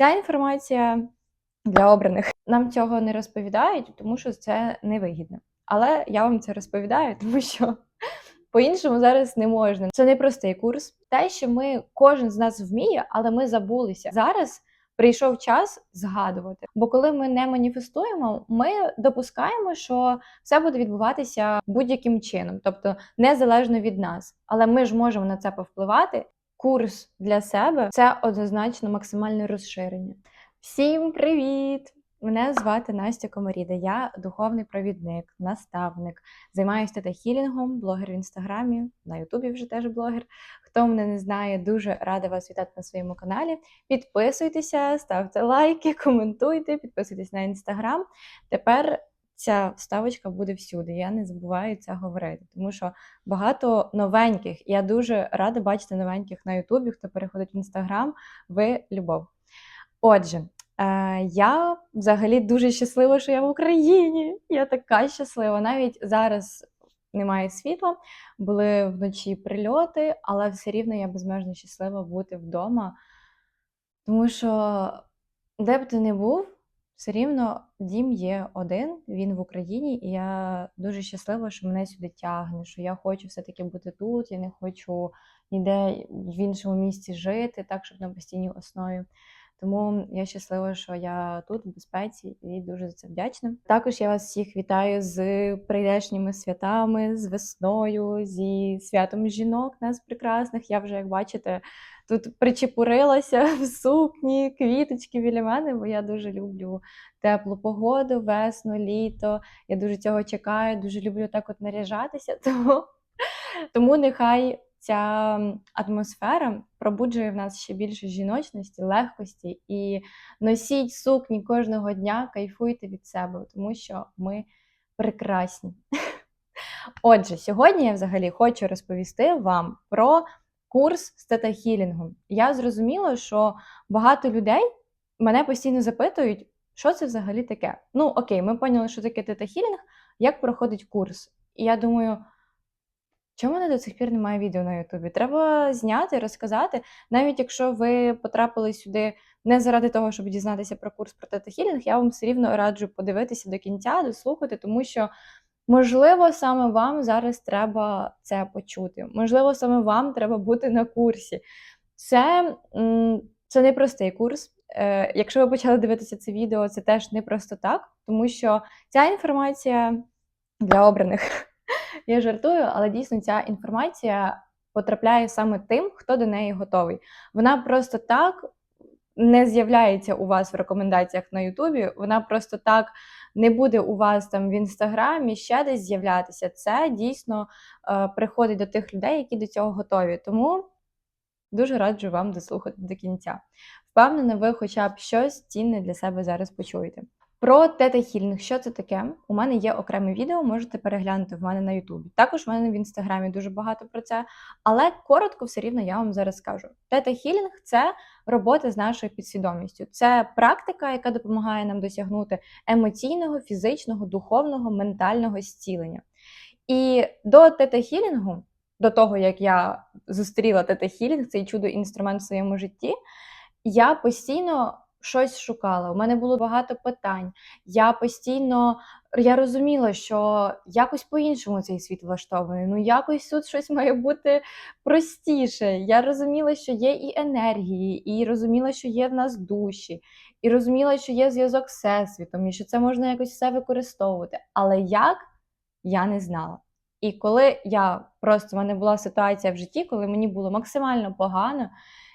Ця інформація для обраних нам цього не розповідають, тому що це невигідно. Але я вам це розповідаю, тому що по-іншому зараз не можна. Це не простий курс. Те, що ми кожен з нас вміє, але ми забулися зараз. Прийшов час згадувати. Бо коли ми не маніфестуємо, ми допускаємо, що все буде відбуватися будь-яким чином, тобто незалежно від нас. Але ми ж можемо на це повпливати. Курс для себе це однозначно максимальне розширення. Всім привіт! Мене звати Настя Комаріда. Я духовний провідник, наставник. Займаюся тета-хілінгом, блогер в інстаграмі, на Ютубі вже теж блогер. Хто мене не знає, дуже рада вас вітати на своєму каналі. Підписуйтеся, ставте лайки, коментуйте, підписуйтесь на інстаграм. Тепер ця вставочка буде всюди. Я не забуваю це говорити, тому що багато новеньких. Я дуже рада бачити новеньких на Ютубі. Хто переходить в інстаграм, ви любов. Отже. Е, я взагалі дуже щаслива, що я в Україні. Я така щаслива. Навіть зараз немає світла, були вночі прильоти, але все рівно я безмежно щаслива бути вдома. Тому що, де б ти не був, все рівно дім є один, він в Україні, і я дуже щаслива, що мене сюди тягне, що я хочу все-таки бути тут, я не хочу ніде в іншому місці жити, так, щоб на постійній основі. Тому я щаслива, що я тут в безпеці і дуже за це вдячна. Також я вас всіх вітаю з прийдешніми святами, з весною, зі святом жінок, нас прекрасних. Я вже, як бачите, тут причепурилася в сукні, квіточки біля мене, бо я дуже люблю теплу погоду, весну, літо. Я дуже цього чекаю, дуже люблю так от наряжатися. Тому, тому нехай ця атмосфера пробуджує в нас ще більше жіночності, легкості і носіть сукні кожного дня, кайфуйте від себе, тому що ми прекрасні. Отже, сьогодні я взагалі хочу розповісти вам про курс з тета-хілінгу. Я зрозуміла, що багато людей мене постійно запитують, що це взагалі таке. Ну, окей, ми поняли, що таке тета-хілінг, як проходить курс. І я думаю. Чому мене до цих пір немає відео на Ютубі? Треба зняти, розказати. Навіть якщо ви потрапили сюди не заради того, щоб дізнатися про курс про тета-хілінг, я вам все рівно раджу подивитися до кінця, дослухати, тому що, можливо, саме вам зараз треба це почути. Можливо, саме вам треба бути на курсі. Це, Це не простий курс. Е, якщо ви почали дивитися це відео, це теж не просто так, тому що ця інформація для обраних. Я жартую, але дійсно ця інформація потрапляє саме тим, хто до неї готовий. Вона просто так не з'являється у вас в рекомендаціях на Ютубі. Вона просто так не буде у вас там в інстаграмі ще десь з'являтися. Це дійсно е, приходить до тих людей, які до цього готові. Тому дуже раджу вам дослухати до кінця. Впевнена, ви хоча б щось цінне для себе зараз почуєте. Про тета-хілінг, що це таке? У мене є окреме відео, можете переглянути в мене на Ютубі. Також в мене в інстаграмі дуже багато про це. Але коротко все рівно я вам зараз скажу. Тета-хілінг це робота з нашою підсвідомістю. Це практика, яка допомагає нам досягнути емоційного, фізичного, духовного, ментального зцілення. І до тета-хілінгу, до того як я зустріла тета-хілінг, цей чудо інструмент в своєму житті, я постійно щось шукала. У мене було багато питань. Я постійно я розуміла, що якось по-іншому цей світ влаштований. Ну якось тут щось має бути простіше. Я розуміла, що є і енергії, і розуміла, що є в нас душі, і розуміла, що є зв'язок з всесвітом, і що це можна якось все використовувати. Але як я не знала. І коли я просто в мене була ситуація в житті, коли мені було максимально погано,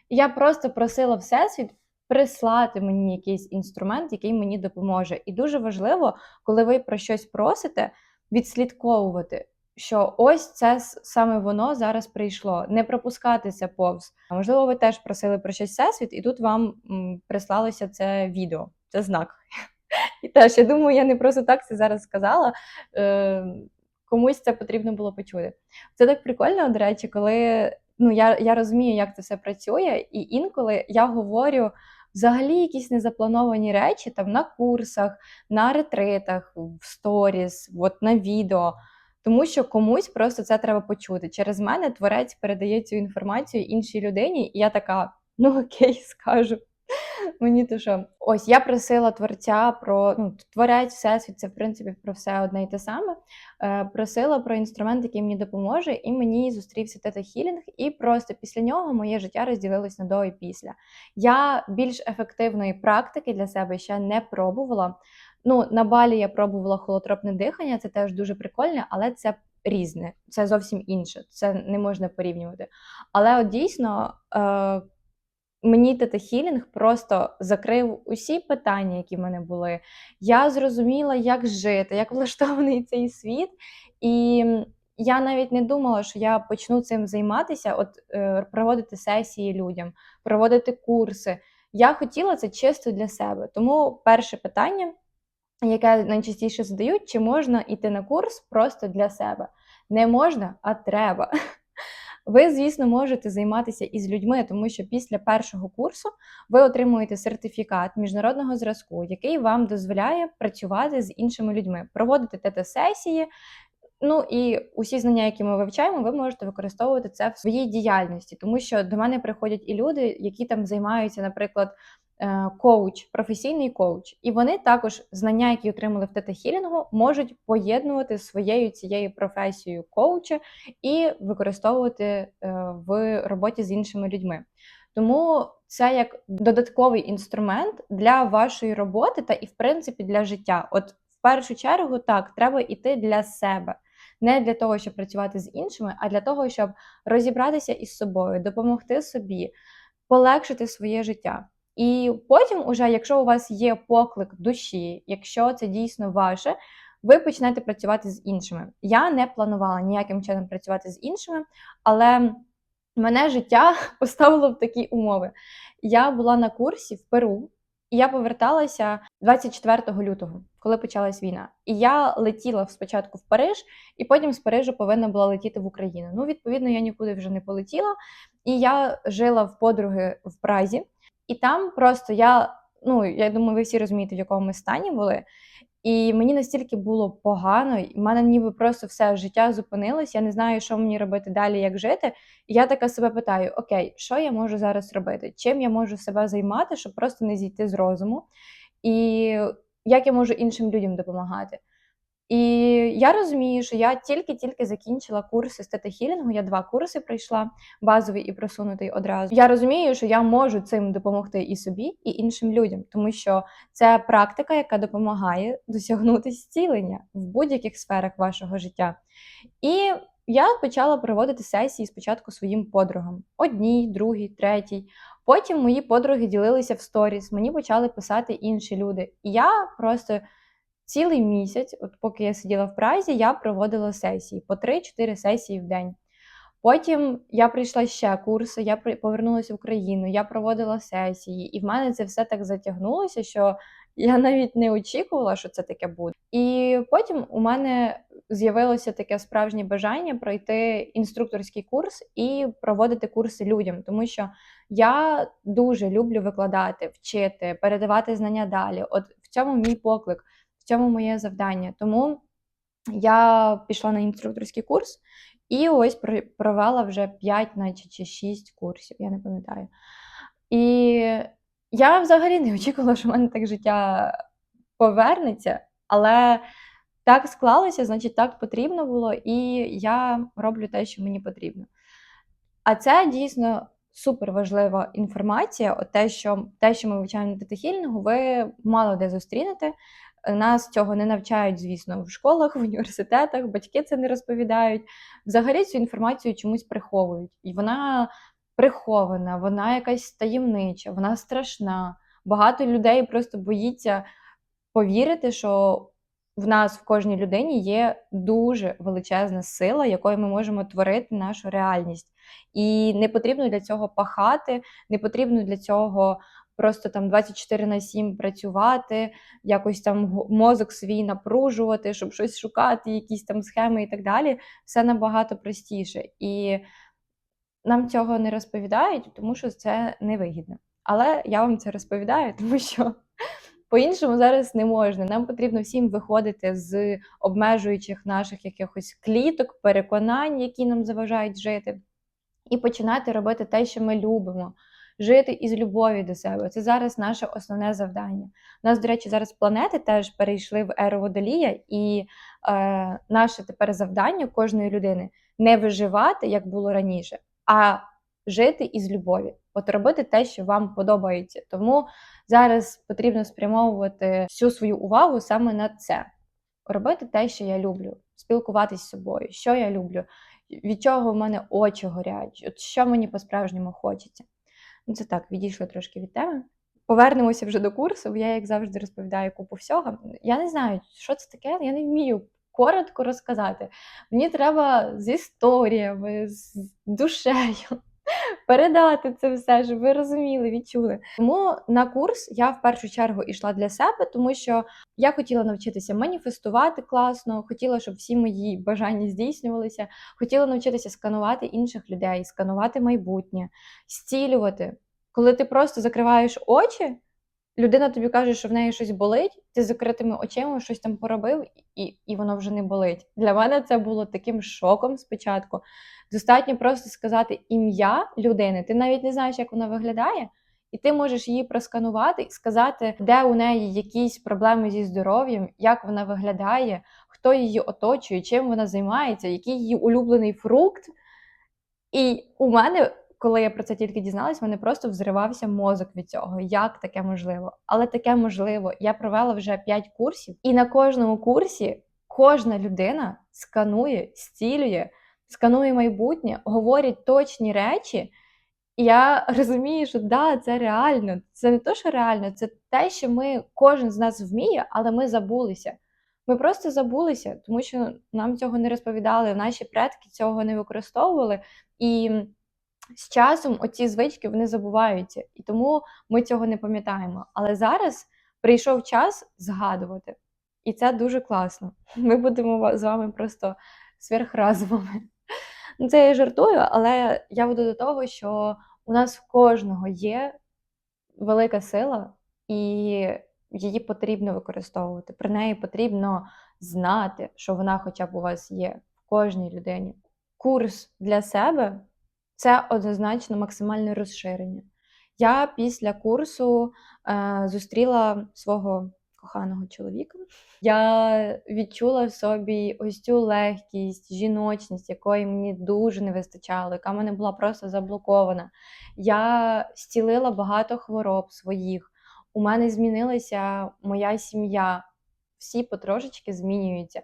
я просто просила Всесвіт прислати мені якийсь інструмент, який мені допоможе. І дуже важливо, коли ви про щось просите, відслідковувати. Що ось це саме воно зараз прийшло, не пропускати це повз. Можливо, ви теж просили про щось всесвіт, і тут вам прислалося це відео, це знак. І теж я думаю, я не просто так це зараз сказала. Е, Комусь це потрібно було почути. Це так прикольно, до речі, коли ну я я розумію, як це все працює, і інколи я говорю взагалі якісь незаплановані речі там на курсах, на ретритах, в сторіс, от на відео. Тому що комусь просто це треба почути. Через мене творець передає цю інформацію іншій людині, і я така, ну окей, скажу. Мені то що. Ось я просила творця про ну, творець, всесвіт, це в принципі про все одне і те саме. Е, просила про інструмент, який мені допоможе, і мені зустрівся тета хілінг, і просто після нього моє життя розділилось на до і після. Я більш ефективної практики для себе ще не пробувала. Ну, на балі я пробувала холотропне дихання, це теж дуже прикольне, але це різне, це зовсім інше, це не можна порівнювати. Але от дійсно. Мені тета хілінг просто закрив усі питання, які в мене були. Я зрозуміла, як жити, як влаштований цей світ. І я навіть не думала, що я почну цим займатися, от е, проводити сесії людям, проводити курси. Я хотіла це чисто для себе. Тому перше питання, яке найчастіше задають, чи можна йти на курс просто для себе? Не можна, а треба. Ви, звісно, можете займатися із людьми, тому що після першого курсу ви отримуєте сертифікат міжнародного зразку, який вам дозволяє працювати з іншими людьми, проводити тета-сесії. Ну і усі знання, які ми вивчаємо, ви можете використовувати це в своїй діяльності, тому що до мене приходять і люди, які там займаються, наприклад, коуч, професійний коуч, і вони також знання, які отримали в тета-хілінгу, можуть поєднувати своєю цією професією коуча і використовувати е, в роботі з іншими людьми. Тому це як додатковий інструмент для вашої роботи та і, в принципі, для життя. От в першу чергу, так, треба йти для себе. Не для того, щоб працювати з іншими, а для того, щоб розібратися із собою, допомогти собі, полегшити своє життя. І потім, уже, якщо у вас є поклик душі, якщо це дійсно ваше, ви почнете працювати з іншими. Я не планувала ніяким чином працювати з іншими, але мене життя поставило в такі умови. Я була на курсі в Перу, і я поверталася 24 лютого, коли почалась війна. І я летіла спочатку в Париж, і потім з Парижу повинна була летіти в Україну. Ну, відповідно, я нікуди вже не полетіла. І я жила в подруги в Празі. І там просто я, ну я думаю, ви всі розумієте, в якому ми стані були. І мені настільки було погано, і в мене ніби просто все життя зупинилось. Я не знаю, що мені робити далі, як жити. І я така себе питаю: Окей, що я можу зараз робити? Чим я можу себе займати, щоб просто не зійти з розуму? І як я можу іншим людям допомагати? І я розумію, що я тільки-тільки закінчила курси з Я два курси пройшла, базовий і просунутий одразу. Я розумію, що я можу цим допомогти і собі, і іншим людям, тому що це практика, яка допомагає досягнути зцілення в будь-яких сферах вашого життя. І я почала проводити сесії спочатку своїм подругам: одній, другій, третій. Потім мої подруги ділилися в сторіс, мені почали писати інші люди. І я просто. Цілий місяць, от поки я сиділа в Празі, я проводила сесії по 3-4 сесії в день. Потім я прийшла ще курси, я повернулася в Україну, я проводила сесії, і в мене це все так затягнулося, що я навіть не очікувала, що це таке буде. І потім у мене з'явилося таке справжнє бажання пройти інструкторський курс і проводити курси людям, тому що я дуже люблю викладати, вчити, передавати знання далі. От в цьому мій поклик цьому моє завдання. Тому я пішла на інструкторський курс і ось провела вже 5, наче чи 6 курсів, я не пам'ятаю. І я взагалі не очікувала, що в мене так життя повернеться, але так склалося, значить, так потрібно було, і я роблю те, що мені потрібно. А це дійсно супер важлива інформація. От те, що те, що ми вивчаємо на тетахільного, ви мало де зустрінете. Нас цього не навчають, звісно, в школах, в університетах, батьки це не розповідають. Взагалі цю інформацію чомусь приховують. І вона прихована, вона якась таємнича, вона страшна. Багато людей просто боїться повірити, що в нас в кожній людині є дуже величезна сила, якою ми можемо творити нашу реальність. І не потрібно для цього пахати, не потрібно для цього просто там 24 на 7 працювати, якось там мозок свій напружувати, щоб щось шукати, якісь там схеми і так далі. Все набагато простіше. І нам цього не розповідають, тому що це невигідно. Але я вам це розповідаю, тому що. По-іншому зараз не можна. Нам потрібно всім виходити з обмежуючих наших якихось кліток, переконань, які нам заважають жити, і починати робити те, що ми любимо жити із любові до себе. Це зараз наше основне завдання. У нас, до речі, зараз планети теж перейшли в еру водолія, і е, наше тепер завдання кожної людини не виживати, як було раніше, а жити із любові. От робити те, що вам подобається. Тому зараз потрібно спрямовувати всю свою увагу саме на це. Робити те, що я люблю, спілкуватись з собою, що я люблю, від чого в мене очі горять, от що мені по-справжньому хочеться. Ну, це так, відійшли трошки від теми. Повернемося вже до курсу, я, як завжди, розповідаю купу всього. Я не знаю, що це таке, я не вмію коротко розказати. Мені треба з історіями, з душею передати це все, щоб ви розуміли, відчули. Тому на курс я в першу чергу йшла для себе, тому що я хотіла навчитися маніфестувати класно, хотіла, щоб всі мої бажання здійснювалися, хотіла навчитися сканувати інших людей, сканувати майбутнє, зцілювати. Коли ти просто закриваєш очі, людина тобі каже, що в неї щось болить, ти з закритими очима щось там поробив, і, і воно вже не болить. Для мене це було таким шоком спочатку. Достатньо просто сказати ім'я людини. Ти навіть не знаєш, як вона виглядає, і ти можеш її просканувати і сказати, де у неї якісь проблеми зі здоров'ям, як вона виглядає, хто її оточує, чим вона займається, який її улюблений фрукт. І у мене, коли я про це тільки дізналась, мене просто взривався мозок від цього. Як таке можливо? Але таке можливо. Я провела вже 5 курсів, і на кожному курсі кожна людина сканує, зцілює сканує майбутнє, говорять точні речі, я розумію, що да, це реально. Це не то, що реально, це те, що ми кожен з нас вміє, але ми забулися. Ми просто забулися, тому що нам цього не розповідали, наші предки цього не використовували. І з часом оці звички вони забуваються, і тому ми цього не пам'ятаємо. Але зараз прийшов час згадувати, і це дуже класно. Ми будемо з вами просто сверхразовими. Ну, Це я жартую, але я веду до того, що у нас в кожного є велика сила, і її потрібно використовувати. Про неї потрібно знати, що вона хоча б у вас є в кожній людині. Курс для себе це однозначно максимальне розширення. Я після курсу е, зустріла свого коханого чоловіка. Я відчула в собі ось цю легкість, жіночність, якої мені дуже не вистачало, яка в мене була просто заблокована. Я зцілила багато хвороб своїх. У мене змінилася моя сім'я. Всі потрошечки змінюються.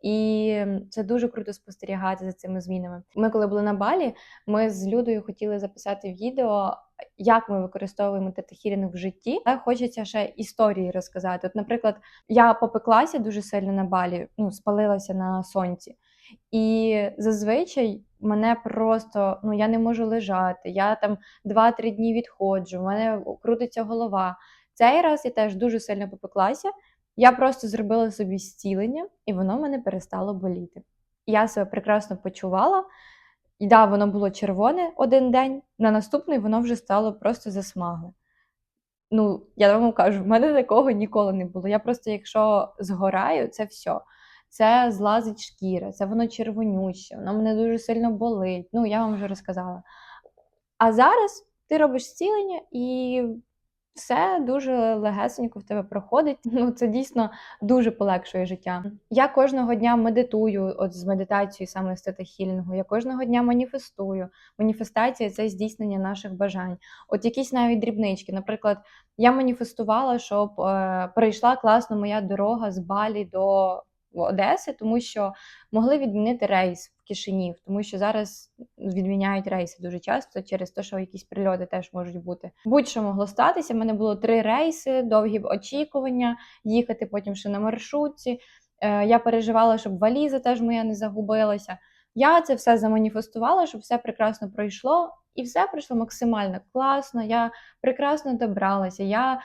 І це дуже круто спостерігати за цими змінами. Ми, коли були на балі, ми з Людою хотіли записати відео, як ми використовуємо тетахірінг в житті. Та хочеться ще історії розказати. От, наприклад, я попеклася дуже сильно на балі, ну спалилася на сонці, і зазвичай мене просто ну я не можу лежати. Я там 2-3 дні відходжу, в мене крутиться голова. Цей раз я теж дуже сильно попеклася. Я просто зробила собі зцілення, і воно мене перестало боліти. Я себе прекрасно почувала. І да, воно було червоне один день, на наступний воно вже стало просто засмагле. Ну, я вам кажу, в мене такого ніколи не було. Я просто, якщо згораю, це все. Це злазить шкіра, це воно червонюще, воно мене дуже сильно болить. Ну, я вам вже розказала. А зараз ти робиш зцілення і все дуже легесенько в тебе проходить. Ну це дійсно дуже полегшує життя. Я кожного дня медитую, от з медитацією саме з хілінгу. Я кожного дня маніфестую. Маніфестація це здійснення наших бажань. От якісь навіть дрібнички. Наприклад, я маніфестувала, щоб е, перейшла класно моя дорога з Балі до Одеси, тому що могли відмінити рейс в Кишинів, тому що зараз відміняють рейси дуже часто через те, що якісь прильоти теж можуть бути. Будь-що могло статися. У мене було три рейси, довгі очікування, їхати потім ще на маршрутці. Е, я переживала, щоб валіза теж моя не загубилася. Я це все заманіфестувала, щоб все прекрасно пройшло, і все пройшло максимально класно. Я прекрасно добралася. Я е,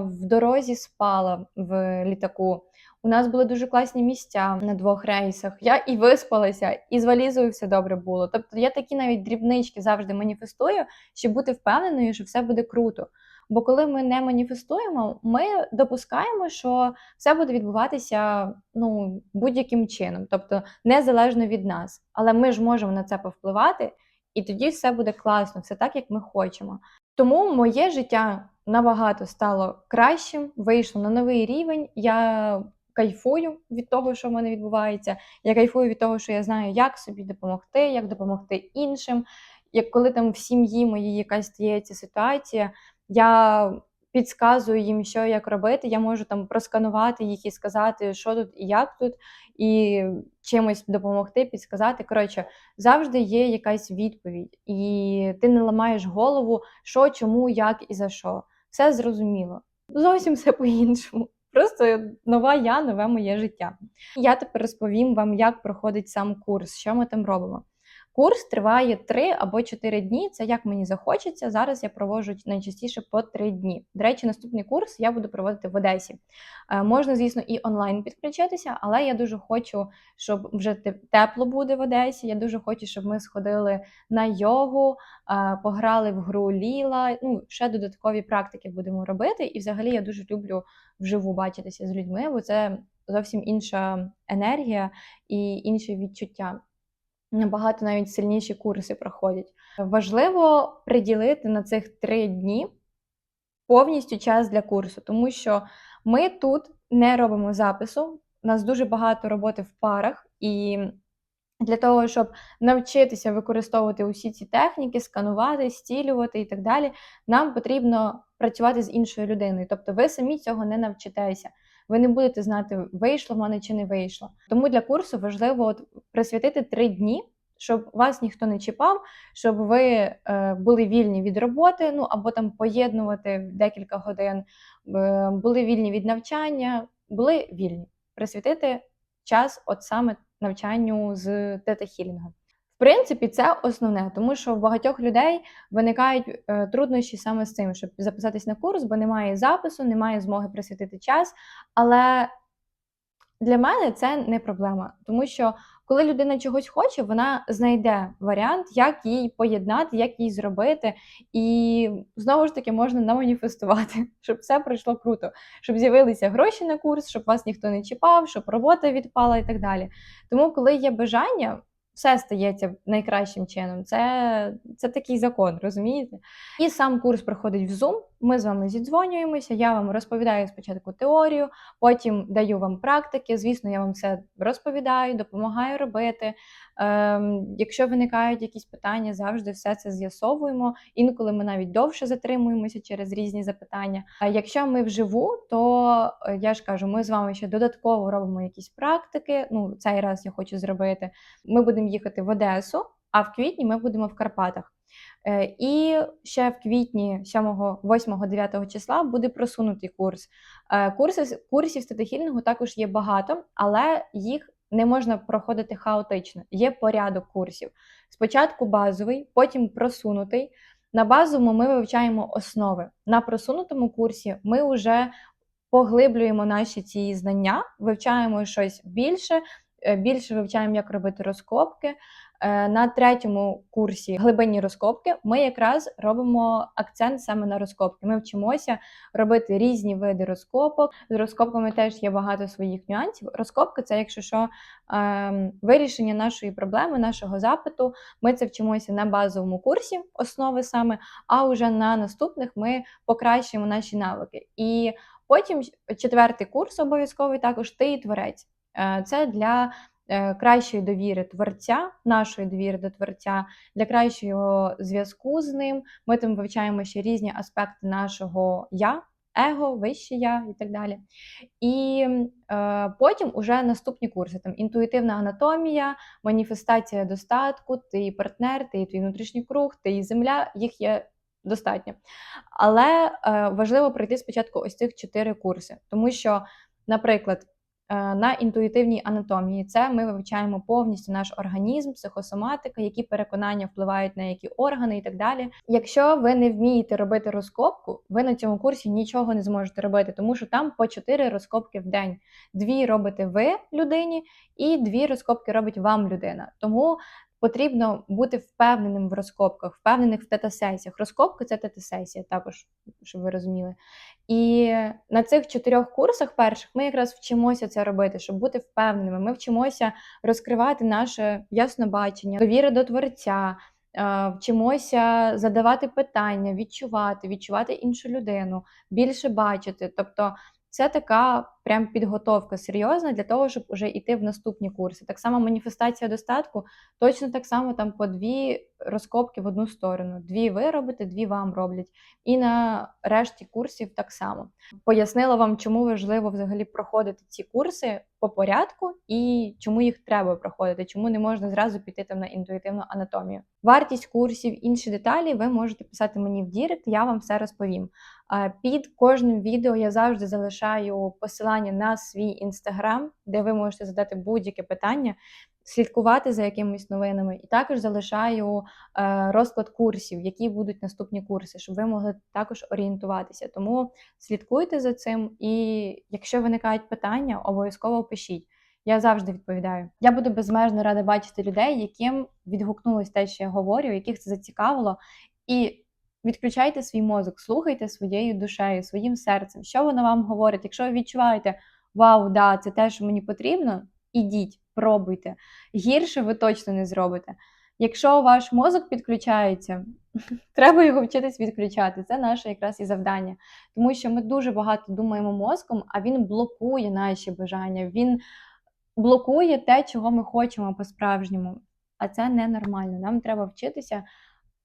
в дорозі спала в літаку. У нас були дуже класні місця на двох рейсах. Я і виспалася, і з валізою все добре було. Тобто я такі навіть дрібнички завжди маніфестую, щоб бути впевненою, що все буде круто. Бо коли ми не маніфестуємо, ми допускаємо, що все буде відбуватися ну будь-яким чином, тобто незалежно від нас. Але ми ж можемо на це повпливати, і тоді все буде класно, все так, як ми хочемо. Тому моє життя набагато стало кращим, вийшло на новий рівень. Я кайфую від того, що в мене відбувається. Я кайфую від того, що я знаю, як собі допомогти, як допомогти іншим. Як коли там в сім'ї моїй якась стається ситуація, я підказую їм, що як робити. Я можу там просканувати їх і сказати, що тут і як тут, і чимось допомогти, підсказати. Коротше, завжди є якась відповідь, і ти не ламаєш голову, що, чому, як і за що. Все зрозуміло. Зовсім все по-іншому. Просто нова я, нове моє життя. Я тепер розповім вам, як проходить сам курс, що ми там робимо. Курс триває 3 або 4 дні. Це як мені захочеться. Зараз я проводжу найчастіше по 3 дні. До речі, наступний курс я буду проводити в Одесі. Е, можна, звісно, і онлайн підключитися, але я дуже хочу, щоб вже тепло буде в Одесі. Я дуже хочу, щоб ми сходили на йогу, е, пограли в гру Ліла. Ну, ще додаткові практики будемо робити. І взагалі я дуже люблю вживу бачитися з людьми, бо це зовсім інша енергія і інші відчуття набагато навіть сильніші курси проходять. Важливо приділити на цих три дні повністю час для курсу, тому що ми тут не робимо запису. У нас дуже багато роботи в парах, і для того, щоб навчитися використовувати усі ці техніки, сканувати, стілювати і так далі, нам потрібно працювати з іншою людиною. Тобто ви самі цього не навчитеся ви не будете знати, вийшло в мене чи не вийшло. Тому для курсу важливо от присвятити три дні, щоб вас ніхто не чіпав, щоб ви е, були вільні від роботи, ну або там поєднувати декілька годин, е, були вільні від навчання, були вільні. Присвятити час, от саме навчанню з тета-хілінгу принципі, це основне, тому що в багатьох людей виникають е, труднощі саме з цим, щоб записатись на курс, бо немає запису, немає змоги присвятити час. Але для мене це не проблема, тому що коли людина чогось хоче, вона знайде варіант, як їй поєднати, як їй зробити, і знову ж таки можна наманіфестувати, щоб все пройшло круто, щоб з'явилися гроші на курс, щоб вас ніхто не чіпав, щоб робота відпала і так далі. Тому, коли є бажання, все стається найкращим чином. Це це такий закон, розумієте? І сам курс проходить в Zoom. Ми з вами зідзвонюємося. Я вам розповідаю спочатку теорію, потім даю вам практики. Звісно, я вам все розповідаю, допомагаю робити. Ем, Якщо виникають якісь питання, завжди все це з'ясовуємо. Інколи ми навіть довше затримуємося через різні запитання. А якщо ми вживу, то е, я ж кажу, ми з вами ще додатково робимо якісь практики. Ну, цей раз я хочу зробити. Ми будемо їхати в Одесу, а в квітні ми будемо в Карпатах. Е, і ще в квітні 7, 8, 9 числа буде просунутий курс. Е, курси, Курсів статехільного також є багато, але їх не можна проходити хаотично. Є порядок курсів. Спочатку базовий, потім просунутий. На базовому ми вивчаємо основи. На просунутому курсі ми вже поглиблюємо наші ці знання, вивчаємо щось більше, більше вивчаємо, як робити розкопки. Е, на третьому курсі глибинні розкопки ми якраз робимо акцент саме на розкопки. Ми вчимося робити різні види розкопок. З розкопками теж є багато своїх нюансів. Розкопка це, якщо що, ем, вирішення нашої проблеми, нашого запиту. Ми це вчимося на базовому курсі, основи саме, а вже на наступних ми покращуємо наші навики. І потім четвертий курс обов'язковий також ти і творець. Е, це для Е, кращої довіри творця, нашої довіри до творця, для кращого зв'язку з ним. Ми там вивчаємо ще різні аспекти нашого я. Его, вище я і так далі. І е, потім уже наступні курси: там інтуїтивна анатомія, маніфестація достатку, ти партнер, ти твій внутрішній круг, ти і земля, їх є достатньо. Але е, важливо пройти спочатку ось цих чотири курси, тому що, наприклад, на інтуїтивній анатомії. Це ми вивчаємо повністю наш організм, психосоматика, які переконання впливають на які органи і так далі. Якщо ви не вмієте робити розкопку, ви на цьому курсі нічого не зможете робити, тому що там по чотири розкопки в день. Дві робите ви людині, і дві розкопки робить вам людина. Тому потрібно бути впевненим в розкопках, впевнених в тета-сесіях. Розкопка це тета-сесія, також, щоб ви розуміли. І на цих чотирьох курсах перших ми якраз вчимося це робити, щоб бути впевненими. Ми вчимося розкривати наше яснобачення, довіри до творця. е, вчимося задавати питання, відчувати, відчувати іншу людину, більше бачити. Тобто це така прям підготовка серйозна для того, щоб уже йти в наступні курси. Так само маніфестація достатку, точно так само там по дві розкопки в одну сторону. Дві ви робите, дві вам роблять. І на решті курсів так само. Пояснила вам, чому важливо взагалі проходити ці курси по порядку і чому їх треба проходити, чому не можна зразу піти там на інтуїтивну анатомію. Вартість курсів, інші деталі ви можете писати мені в Дірект, я вам все розповім. Під кожним відео я завжди залишаю посилання на свій інстаграм, де ви можете задати будь-яке питання, слідкувати за якимись новинами, і також залишаю е, розклад курсів, які будуть наступні курси, щоб ви могли також орієнтуватися. Тому слідкуйте за цим, і якщо виникають питання, обов'язково пишіть. Я завжди відповідаю. Я буду безмежно рада бачити людей, яким відгукнулось те, що я говорю, яких це зацікавило. І відключайте свій мозок, слухайте своєю душею, своїм серцем, що воно вам говорить. Якщо ви відчуваєте, вау, да, це те, що мені потрібно, ідіть, пробуйте. Гірше ви точно не зробите. Якщо ваш мозок підключається, треба його вчитись відключати. Це наше якраз і завдання. Тому що ми дуже багато думаємо мозком, а він блокує наші бажання, він блокує те, чого ми хочемо по-справжньому. А це ненормально. Нам треба вчитися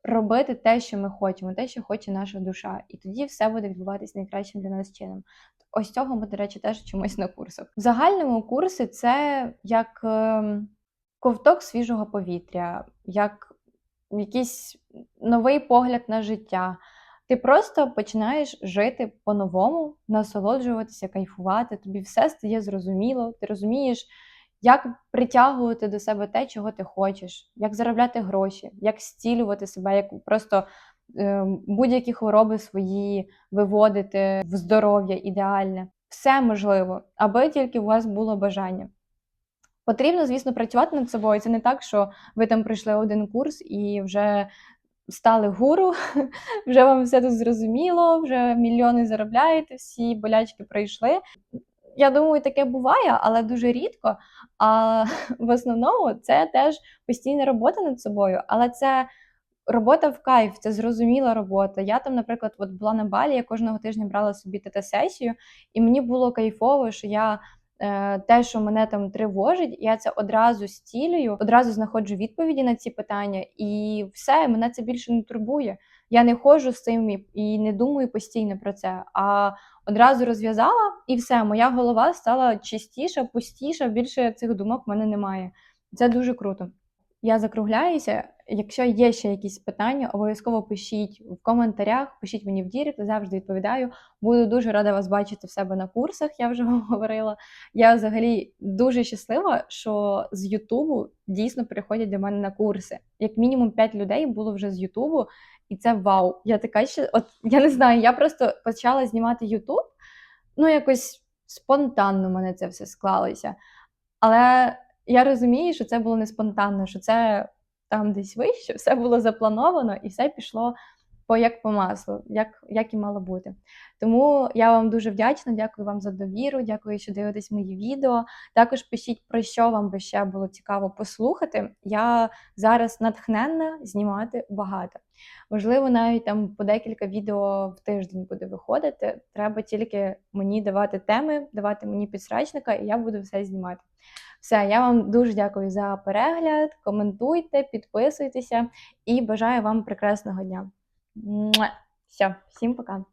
робити те, що ми хочемо, те, що хоче наша душа. І тоді все буде відбуватись найкращим для нас чином. Ось цього ми, до речі, теж чомусь на курсах. В загальному курси це як ем, ковток свіжого повітря, як якийсь новий погляд на життя. Ти просто починаєш жити по-новому, насолоджуватися, кайфувати. Тобі все стає зрозуміло. Ти розумієш, як притягувати до себе те, чого ти хочеш, як заробляти гроші, як зцілювати себе, як просто е, будь-які хвороби свої виводити в здоров'я ідеальне. Все можливо, аби тільки у вас було бажання. Потрібно, звісно, працювати над собою. Це не так, що ви там пройшли один курс і вже стали гуру, вже вам все тут зрозуміло, вже мільйони заробляєте, всі болячки пройшли. Я думаю, таке буває, але дуже рідко. А в основному це теж постійна робота над собою, але це робота в кайф, це зрозуміла робота. Я там, наприклад, от була на балі, я кожного тижня брала собі тета-сесію, і мені було кайфово, що я. Е, те, що мене там тривожить, я це одразу стілюю, одразу знаходжу відповіді на ці питання, і все, мене це більше не турбує. Я не ходжу з цим і не думаю постійно про це. А одразу розв'язала, і все, моя голова стала чистіша, пустіша. Більше цих думок в мене немає. Це дуже круто. Я закругляюся. Якщо є ще якісь питання, обов'язково пишіть в коментарях, пишіть мені в дірі, завжди відповідаю. Буду дуже рада вас бачити в себе на курсах, я вже вам говорила. Я взагалі дуже щаслива, що з Ютубу дійсно приходять до мене на курси. Як мінімум 5 людей було вже з Ютубу, і це вау. Я така ще, от я не знаю, я просто почала знімати Ютуб, ну якось спонтанно мене це все склалося. Але я розумію, що це було не спонтанно, що це там десь вище, все було заплановано і все пішло по як по маслу, як як і мало бути. Тому я вам дуже вдячна, дякую вам за довіру, дякую, що дивитесь мої відео. Також пишіть, про що вам би ще було цікаво послухати. Я зараз натхненна знімати багато. Можливо, навіть там по декілька відео в тиждень буде виходити. Треба тільки мені давати теми, давати мені підсрачника, і я буду все знімати. Все, я вам дуже дякую за перегляд. Коментуйте, підписуйтеся і бажаю вам прекрасного дня. Все, всім пока.